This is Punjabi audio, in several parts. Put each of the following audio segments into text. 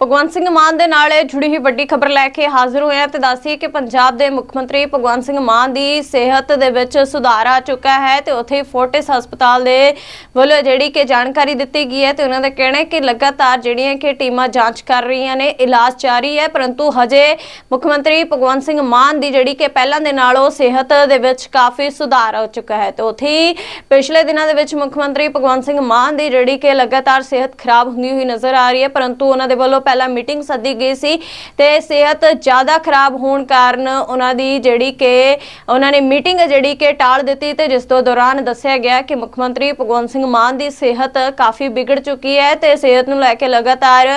ਭਗਵੰਤ ਸਿੰਘ ਮਾਨ ਦੇ ਨਾਲ ਜੁੜੀ ਹੋਈ ਵੱਡੀ ਖਬਰ ਲੈ ਕੇ ਹਾਜ਼ਰ ਹੋਏ ਹਾਂ ਤੇ ਦੱਸੀਏ ਕਿ ਪੰਜਾਬ ਦੇ ਮੁੱਖ ਮੰਤਰੀ ਭਗਵੰਤ ਸਿੰਘ ਮਾਨ ਦੀ ਸਿਹਤ ਦੇ ਵਿੱਚ ਸੁਧਾਰ ਆ ਚੁੱਕਾ ਹੈ ਤੇ ਉੱਥੇ ਫੋਰਟਿਸ ਹਸਪਤਾਲ ਦੇ ਵੱਲੋਂ ਜਿਹੜੀ ਕਿ ਜਾਣਕਾਰੀ ਦਿੱਤੀ ਗਈ ਹੈ ਤੇ ਉਹਨਾਂ ਦਾ ਕਹਿਣਾ ਹੈ ਕਿ ਲਗਾਤਾਰ ਜਿਹੜੀਆਂ ਕਿ ਟੀਮਾਂ ਜਾਂਚ ਕਰ ਰਹੀਆਂ ਨੇ, ਇਲਾਜ ਜਾਰੀ ਹੈ, ਪਰੰਤੂ ਹਜੇ ਮੁੱਖ ਮੰਤਰੀ ਭਗਵੰਤ ਸਿੰਘ ਮਾਨ ਦੀ ਜਿਹੜੀ ਕਿ ਪਹਿਲਾਂ ਦੇ ਨਾਲੋਂ ਸਿਹਤ ਦੇ ਵਿੱਚ ਕਾਫੀ ਸੁਧਾਰ ਆ ਚੁੱਕਾ ਹੈ ਤੇ ਉੱਥੇ ਹੀ ਪਿਛਲੇ ਦਿਨਾਂ ਦੇ ਵਿੱਚ ਮੁੱਖ ਮੰਤਰੀ ਭਗਵੰਤ ਸਿੰਘ ਮਾਨ ਦੀ ਜਿਹੜੀ ਕਿ ਲਗਾਤਾਰ ਸਿਹਤ ਖਰਾਬ ਹੁੰਦੀ ਹੋਈ ਨਜ਼ਰ ਆ ਰਹੀ ਹੈ, ਪਰੰਤੂ ਉਹਨਾਂ ਦੇ ਵੱਲੋਂ ਪਹਿਲਾਂ ਮੀਟਿੰਗ ਸੱਦੀ ਗਈ ਸੀ ਤੇ ਸਿਹਤ ਜ਼ਿਆਦਾ ਖਰਾਬ ਹੋਣ ਕਾਰਨ ਉਹਨਾਂ ਦੀ ਜਿਹੜੀ ਕਿ ਉਹਨਾਂ ਨੇ ਮੀਟਿੰਗ ਜਿਹੜੀ ਕਿ ਟਾਲ ਦਿੱਤੀ ਤੇ ਜਿਸ ਤੋਂ ਦੌਰਾਨ ਦੱਸਿਆ ਗਿਆ ਕਿ ਮੁੱਖ ਮੰਤਰੀ ਭਗਵੰਤ ਸਿੰਘ ਮਾਨ ਦੀ ਸਿਹਤ ਕਾਫੀ ਵਿਗੜ ਚੁੱਕੀ ਹੈ ਤੇ ਸਿਹਤ ਨੂੰ ਲੈ ਕੇ ਲਗਾਤਾਰ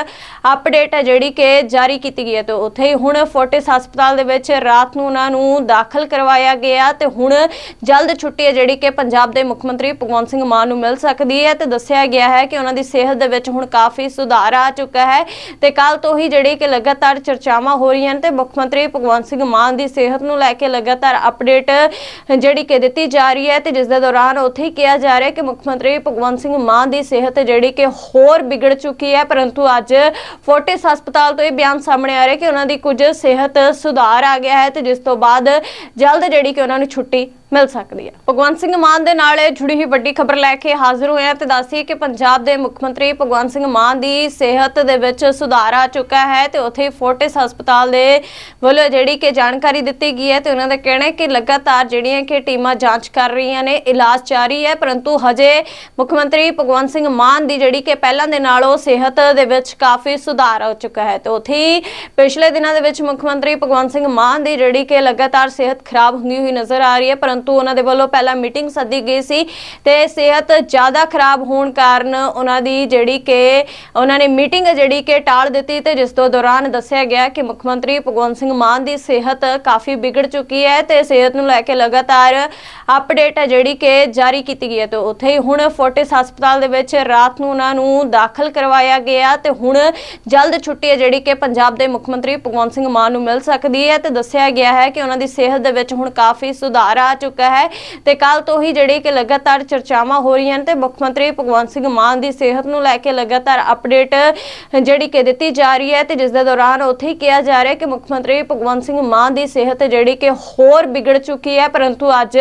ਅਪਡੇਟ ਹੈ ਜਿਹੜੀ ਕਿ ਜਾਰੀ ਕੀਤੀ ਗਈ ਹੈ। ਤੇ ਉੱਥੇ ਹੀ ਹੁਣ ਫੋਰਟਿਸ ਹਸਪਤਾਲ ਦੇ ਵਿੱਚ ਰਾਤ ਨੂੰ ਉਹਨਾਂ ਨੂੰ ਦਾਖਲ ਕਰਵਾਇਆ ਗਿਆ ਤੇ ਹੁਣ ਜਲਦ ਛੁੱਟੀ ਹੈ ਜਿਹੜੀ ਕਿ ਪੰਜਾਬ ਦੇ ਮੁੱਖ ਮੰਤਰੀ ਭਗਵੰਤ ਸਿੰਘ ਮਾਨ ਨੂੰ ਮਿਲ ਸਕਦੀ ਹੈ ਤੇ ਦੱਸਿਆ ਗਿਆ ਹੈ ਕਿ ਉਹਨਾਂ ਦੀ ਸਿਹਤ ਦੇ ਵਿੱਚ ਹੁਣ ਕਾਫੀ ਸੁਧਾਰ ਆ ਚੁੱਕਾ ਹੈ ਤੇ ਕੱਲ ਤੋਂ ਹੀ ਜਿਹੜੀ ਕਿ ਲਗਾਤਾਰ ਚਰਚਾਵਾਂ ਹੋ ਰਹੀਆਂ ਨੇ ਤੇ ਮੁੱਖ ਮੰਤਰੀ ਭਗਵੰਤ ਸਿੰਘ ਮਾਨ ਦੀ ਸਿਹਤ ਨੂੰ ਲੈ ਕੇ ਲਗਾਤਾਰ ਅਪਡੇਟ ਜਿਹੜੀ ਕਿ ਦਿੱਤੀ ਜਾ ਰਹੀ ਹੈ ਤੇ ਜਿਸ ਦੇ ਦੌਰਾਨ ਉੱਥੇ ਹੀ ਕਿਹਾ ਜਾ ਰਿਹਾ ਕਿ ਮੁੱਖ ਮੰਤਰੀ ਭਗਵੰਤ ਸਿੰਘ ਮਾਨ ਦੀ ਸਿਹਤ ਜਿਹੜੀ ਕਿ ਹੋਰ ਵਿਗੜ ਚੁੱਕੀ ਹੈ, ਪਰੰਤੂ ਅੱਜ ਫੋਰਟਿਸ ਹਸਪਤਾਲ ਤੋਂ ਇਹ ਬਿਆਨ ਸਾਹਮਣੇ ਆ ਰਿਹਾ ਕਿ ਉਹਨਾਂ ਦੀ ਕੁਝ ਸਿਹਤ ਸੁਧਾਰ ਆ ਗਿਆ ਹੈ ਤੇ ਜਿਸ ਤੋਂ ਬਾਅਦ ਜਲਦ ਜਿਹੜੀ ਕਿ ਉਹਨਾਂ ਨੂੰ ਛੁੱਟੀ ਮਿਲ ਸਕਦੀ ਹੈ। ਭਗਵੰਤ ਸਿੰਘ ਮਾਨ ਦੇ ਨਾਲ ਜੁੜੀ ਹੋਈ ਵੱਡੀ ਖਬਰ ਲੈ ਕੇ ਹਾਜ਼ਰ ਹੋਇਆ ਹਾਂ ਤੇ ਦੱਸੀਏ ਕਿ ਪੰਜਾਬ ਦੇ ਮੁੱਖ ਮੰਤਰੀ ਭਗਵੰਤ ਸਿੰਘ ਮਾਨ ਦੀ ਸਿਹਤ ਦੇ ਵਿੱਚ ਸੁਧਾਰ ਆ ਚੁੱਕਾ ਹੈ ਤੇ ਉੱਥੇ ਫੋਰਟਿਸ ਹਸਪਤਾਲ ਦੇ ਵੱਲੋਂ ਜਿਹੜੀ ਕਿ ਜਾਣਕਾਰੀ ਦਿੱਤੀ ਗਈ ਹੈ ਤੇ ਉਹਨਾਂ ਦਾ ਕਹਿਣਾ ਹੈ ਕਿ ਲਗਾਤਾਰ ਜਿਹੜੀਆਂ ਕਿ ਟੀਮਾਂ ਜਾਂਚ ਕਰ ਰਹੀਆਂ ਨੇ, ਇਲਾਜ ਜਾਰੀ ਹੈ, ਪਰੰਤੂ ਹਜੇ ਮੁੱਖ ਮੰਤਰੀ ਭਗਵੰਤ ਸਿੰਘ ਮਾਨ ਦੀ ਜਿਹੜੀ ਕਿ ਪਹਿਲਾਂ ਦੇ ਨਾਲੋਂ ਸਿਹਤ ਦੇ ਵਿੱਚ ਕਾਫੀ ਸੁਧਾਰ ਆ ਚੁੱਕਾ ਹੈ ਤੇ ਉੱਥੇ ਹੀ ਪਿਛਲੇ ਦਿਨਾਂ ਦੇ ਵਿੱਚ ਮੁੱਖ ਮੰਤਰੀ ਭਗਵੰਤ ਸਿੰਘ ਮਾਨ ਦੀ ਜਿਹੜੀ ਕਿ ਲਗਾਤਾਰ ਸਿਹਤ ਖਰਾਬ ਹੁੰਦੀ ਹੋਈ ਨਜ਼ਰ ਆ ਰਹੀ ਹੈ, ਪਰੰਤੂ ਉਹਨਾਂ ਦੇ ਵੱਲੋਂ ਪਹਿਲਾਂ ਮੀਟਿੰਗ ਸੱਦੀ ਗਈ ਸੀ ਤੇ ਸਿਹਤ ਜ਼ਿਆਦਾ ਖਰਾਬ ਹੋਣ ਕਾਰਨ ਉਹਨਾਂ ਦੀ ਜਿਹੜੀ ਕਿ ਉਹਨਾਂ ਨੇ ਮੀਟਿੰਗ ਜਿਹੜੀ ਕਿ ਟਾਲ ਦਿੱਤੀ ਤੇ ਜਿਸ ਤੋਂ ਦੌਰਾਨ ਦੱਸਿਆ ਗਿਆ ਕਿ ਮੁੱਖ ਮੰਤਰੀ ਭਗਵੰਤ ਸਿੰਘ ਮਾਨ ਦੀ ਸਿਹਤ ਕਾਫੀ ਵਿਗੜ ਚੁੱਕੀ ਹੈ ਤੇ ਸਿਹਤ ਨੂੰ ਲੈ ਕੇ ਲਗਾਤਾਰ ਅਪਡੇਟ ਹੈ ਜਿਹੜੀ ਕਿ ਜਾਰੀ ਕੀਤੀ ਗਈ ਹੈ। ਤੇ ਉੱਥੇ ਹੀ ਹੁਣ ਫੋਰਟਿਸ ਹਸਪਤਾਲ ਦੇ ਵਿੱਚ ਰਾਤ ਨੂੰ ਉਹਨਾਂ ਨੂੰ ਦਾਖਲ ਕਰਵਾਇਆ ਗਿਆ ਤੇ ਹੁਣ ਜਲਦ ਛੁੱਟੀ ਹੈ ਜਿਹੜੀ ਕਿ ਪੰਜਾਬ ਦੇ ਮੁੱਖ ਮੰਤਰੀ ਭਗਵੰਤ ਸਿੰਘ ਮਾਨ ਨੂੰ ਮਿਲ ਸਕਦੀ ਹੈ ਤੇ ਦੱਸਿਆ ਗਿਆ ਹੈ ਕਿ ਉਹਨਾਂ ਦੀ ਸਿਹਤ ਦੇ ਵਿੱਚ ਹੁਣ ਕਾਫੀ ਸੁਧਾਰ ਆ ਚੁੱਕਾ ਹੈ ਤੇ ਕੱਲ ਤੋਂ ਹੀ ਜਿਹੜੀ ਕਿ ਲਗਾਤਾਰ ਚਰਚਾਵਾਂ ਹੋ ਰਹੀਆਂ ਨੇ ਤੇ ਮੁੱਖ ਮੰਤਰੀ ਭਗਵੰਤ ਸਿੰਘ ਮਾਨ ਦੀ ਸਿਹਤ ਨੂੰ ਲੈ ਕੇ ਲਗਾਤਾਰ ਅਪਡੇਟ ਜਿਹੜੀ ਕਿ ਦਿੱਤੀ ਜਾ ਰਹੀ ਹੈ ਤੇ ਜਿਸ ਦੇ ਦੌਰਾਨ ਉੱਥੇ ਹੀ ਕਿਹਾ ਜਾ ਰਿਹਾ ਕਿ ਮੁੱਖ ਮੰਤਰੀ ਭਗਵੰਤ ਸਿੰਘ ਮਾਨ ਦੀ ਸਿਹਤ ਜਿਹੜੀ ਕਿ ਹੋਰ ਬਿਗੜ ਚੁੱਕੀ ਹੈ, ਪਰੰਤੂ ਅੱਜ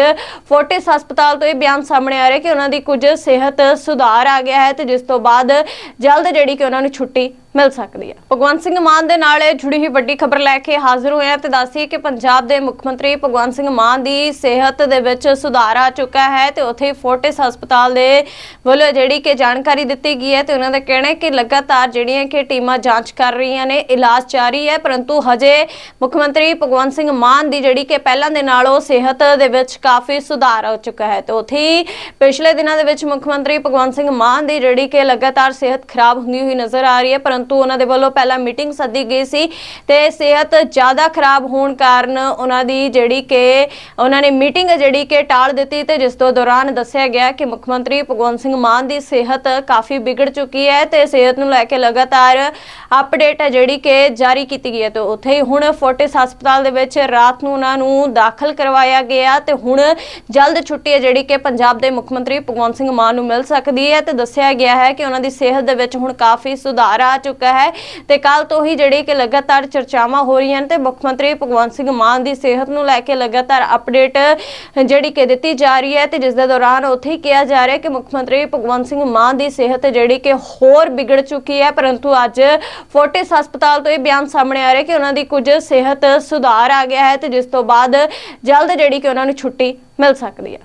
ਫੋਰਟਿਸ ਹਸਪਤਾਲ ਤੋਂ ਇਹ ਬਿਆਨ ਸਾਹਮਣੇ ਆ ਰਿਹਾ ਕਿ ਉਹਨਾਂ ਦੀ ਕੁਝ ਸਿਹਤ ਸੁਧਾਰ ਆ ਗਿਆ ਹੈ ਤੇ ਜਿਸ ਤੋਂ ਬਾਅਦ ਜਲਦ ਜਿਹੜੀ ਕਿ ਉਹਨਾਂ ਨੂੰ ਛੁੱਟੀ ਮਿਲ ਸਕਦੀ ਹੈ। ਭਗਵੰਤ ਸਿੰਘ ਮਾਨ ਦੇ ਨਾਲ ਜੁੜੀ ਹੋਈ ਵੱਡੀ ਖਬਰ ਲੈ ਕੇ ਹਾਜ਼ਰ ਹੋਏ ਹਾਂ ਤੇ ਦੱਸੀਏ ਕਿ ਪੰਜਾਬ ਦੇ ਮੁੱਖ ਮੰਤਰੀ ਭਗਵੰਤ ਸਿੰਘ ਮਾਨ ਦੀ ਸਿਹਤ ਦੇ ਵਿੱਚ ਸੁਧਾਰ ਆ ਚੁੱਕਾ ਹੈ ਤੇ ਉੱਥੇ ਫੋਰਟਿਸ ਹਸਪਤਾਲ ਦੇ ਵੱਲੋਂ ਜਿਹੜੀ ਕਿ ਜਾਣਕਾਰੀ ਦਿੱਤੀ ਗਈ ਹੈ ਤੇ ਉਹਨਾਂ ਦਾ ਕਹਿਣਾ ਹੈ ਕਿ ਲਗਾਤਾਰ ਜਿਹੜੀਆਂ ਕਿ ਟੀਮਾਂ ਜਾਂਚ ਕਰ ਰਹੀਆਂ ਨੇ, ਇਲਾਜ ਜਾਰੀ ਹੈ, ਪਰੰਤੂ ਹਜੇ ਮੁੱਖ ਮੰਤਰੀ ਭਗਵੰਤ ਸਿੰਘ ਮਾਨ ਦੀ ਜਿਹੜੀ ਕਿ ਪਹਿਲਾਂ ਦੇ ਨਾਲੋਂ ਸਿਹਤ ਦੇ ਵਿੱਚ ਕਾਫੀ ਸੁਧਾਰ ਆ ਚੁੱਕਾ ਹੈ ਤੇ ਉੱਥੇ ਹੀ ਪਿਛਲੇ ਦਿਨਾਂ ਦੇ ਵਿੱਚ ਮੁੱਖ ਮੰਤਰੀ ਭਗਵੰਤ ਸਿੰਘ ਮਾਨ ਦੀ ਜਿਹੜੀ ਕਿ ਲਗਾਤਾਰ ਸਿਹਤ ਖਰਾਬ ਹੁੰਦੀ ਹੋਈ ਨਜ਼ਰ ਆ ਰਹੀ ਹੈ, ਪਰੰਤੂ ਉਹਨਾਂ ਦੇ ਵੱਲੋਂ ਪਹਿਲਾਂ ਮੀਟਿੰਗ ਸੱਦੀ ਗਈ ਸੀ ਤੇ ਸਿਹਤ ਜ਼ਿਆਦਾ ਖਰਾਬ ਹੋਣ ਕਾਰਨ ਉਹਨਾਂ ਦੀ ਜਿਹੜੀ ਕਿ ਉਹਨਾਂ ਨੇ ਮੀਟਿੰਗ ਜਿਹੜੀ ਕਿ ਟਾਲ ਦਿੱਤੀ ਤੇ ਜਿਸ ਤੋਂ ਦੌਰਾਨ ਦੱਸਿਆ ਗਿਆ ਕਿ ਮੁੱਖ ਮੰਤਰੀ ਭਗਵੰਤ ਸਿੰਘ ਮਾਨ ਦੀ ਸਿਹਤ ਕਾਫੀ ਵਿਗੜ ਚੁੱਕੀ ਹੈ ਤੇ ਸਿਹਤ ਨੂੰ ਲੈ ਕੇ ਲਗਾਤਾਰ ਅਪਡੇਟ ਹੈ ਜਿਹੜੀ ਕਿ ਜਾਰੀ ਕੀਤੀ ਗਈ ਹੈ ਤੇ ਉੱਥੇ ਹੀ ਹੁਣ ਫੋਰਟਿਸ ਹਸਪਤਾਲ ਦੇ ਵਿੱਚ ਰਾਤ ਨੂੰ ਉਹਨਾਂ ਨੂੰ ਦਾਖਲ ਕਰਵਾਇਆ ਗਿਆ ਤੇ ਹੁਣ ਜਲਦ ਛੁੱਟੀ ਹੈ ਜਿਹੜੀ ਕਿ ਪੰਜਾਬ ਦੇ ਮੁੱਖ ਮੰਤਰੀ ਭਗਵੰਤ ਸਿੰਘ ਮਾਨ ਨੂੰ ਮਿਲ ਸਕਦੀ ਹੈ ਤੇ ਦੱਸਿਆ ਗਿਆ ਹੈ ਕਿ ਉਹਨਾਂ ਦੀ ਸਿਹਤ ਦੇ ਵਿੱਚ ਹੁਣ ਕਾਫੀ ਸੁਧਾਰ ਆ ਚੁੱਕਾ ਚੁੱਕਾ ਹੈ ਤੇ ਕੱਲ ਤੋਂ ਹੀ ਜਿਹੜੀ ਕਿ ਲਗਾਤਾਰ ਚਰਚਾਵਾਂ ਹੋ ਰਹੀਆਂ ਨੇ ਤੇ ਮੁੱਖ ਮੰਤਰੀ ਭਗਵੰਤ ਸਿੰਘ ਮਾਨ ਦੀ ਸਿਹਤ ਨੂੰ ਲੈ ਕੇ ਲਗਾਤਾਰ ਅਪਡੇਟ ਜਿਹੜੀ ਕਿ ਦਿੱਤੀ ਜਾ ਰਹੀ ਹੈ ਤੇ ਜਿਸ ਦੇ ਦੌਰਾਨ ਉੱਥੇ ਹੀ ਕਿਹਾ ਜਾ ਰਿਹਾ ਕਿ ਮੁੱਖ ਮੰਤਰੀ ਭਗਵੰਤ ਸਿੰਘ ਮਾਨ ਦੀ ਸਿਹਤ ਜਿਹੜੀ ਕਿ ਹੋਰ ਵਿਗੜ ਚੁੱਕੀ ਹੈ, ਪਰੰਤੂ ਅੱਜ ਫੋਰਟਿਸ ਹਸਪਤਾਲ ਤੋਂ ਇਹ ਬਿਆਨ ਸਾਹਮਣੇ ਆ ਰਿਹਾ ਕਿ ਉਹਨਾਂ ਦੀ ਕੁਝ ਸਿਹਤ ਸੁਧਾਰ ਆ ਗਿਆ ਹੈ ਤੇ ਜਿਸ ਤੋਂ ਬਾਅਦ ਜਲਦ ਜਿਹੜੀ ਕਿ ਉਹਨਾਂ ਨੂੰ ਛੁੱਟੀ ਮਿਲ ਸਕਦੀ ਹੈ।